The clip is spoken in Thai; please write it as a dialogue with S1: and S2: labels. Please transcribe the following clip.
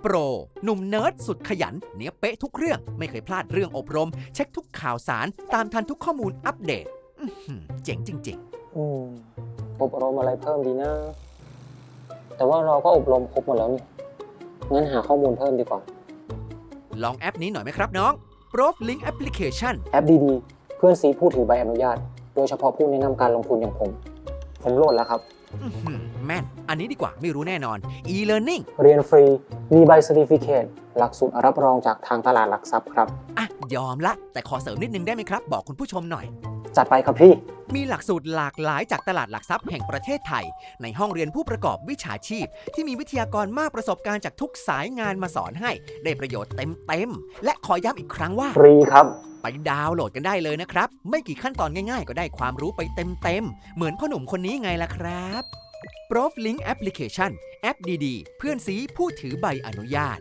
S1: โปร หนุ่มเนิร์ดสุดขยัน เนี้ยเป๊ะทุกเรื่อง ไม่เคยพลาดเรื่องอบรม เช็คทุกข่าวสาร ตามทันทุกข้อมูลอัปเดตอื้อหือเจ๋งจริง
S2: อืมอบรมอะไรเพิ่มดีนะ แต่ว่าเราก็อบรมครบหมดแล้วนี่ งั้นหาข้อมูลเพิ่มดีกว่า
S1: ๆ ลองแอปนี้หน่อยไหมครับน้อง Pro Link Application
S2: แอปดีๆ เพื่อนซีผู้ถือใบอนุญาต โดยเฉพาะผู้แนะนำการลงทุนอย่างผม ผมโหลดแล้วครับ
S1: อื้อหือแม่น อันนี้ดีกว่าไม่รู้แน่นอน e-learning
S2: เรียนฟรี มีใบ certificate หลักสูตรรับรองจากทางตลาดหลักทรัพย์ครับ
S1: อะ ยอมละ แต่ขอเสริมนิดนึงได้ไหมครับ บอกคุณผู้ชมหน่อย
S2: จัดไปครับพี่
S1: มีหลักสูตรหลากหลายจากตลาดหลักทรัพย์แห่งประเทศไทย ในห้องเรียนผู้ประกอบวิชาชีพ ที่มีวิทยากรมากประสบการณ์จากทุกสายงานมาสอนให้ ได้ประโยชน์เต็มๆ และขอย้ำอีกครั้งว่า
S2: ฟรีครับ
S1: ไปดาวน์โหลดกันได้เลยนะครับ ไม่กี่ขั้นตอนง่ายๆ ก็ได้ความรู้ไปเต็มๆ เหมือนพ่อหนุ่มคนนี้ไงล่ะครับ p r o f Link Application แอปดีๆ เพื่อนซีผู้ถือใบอนุญาต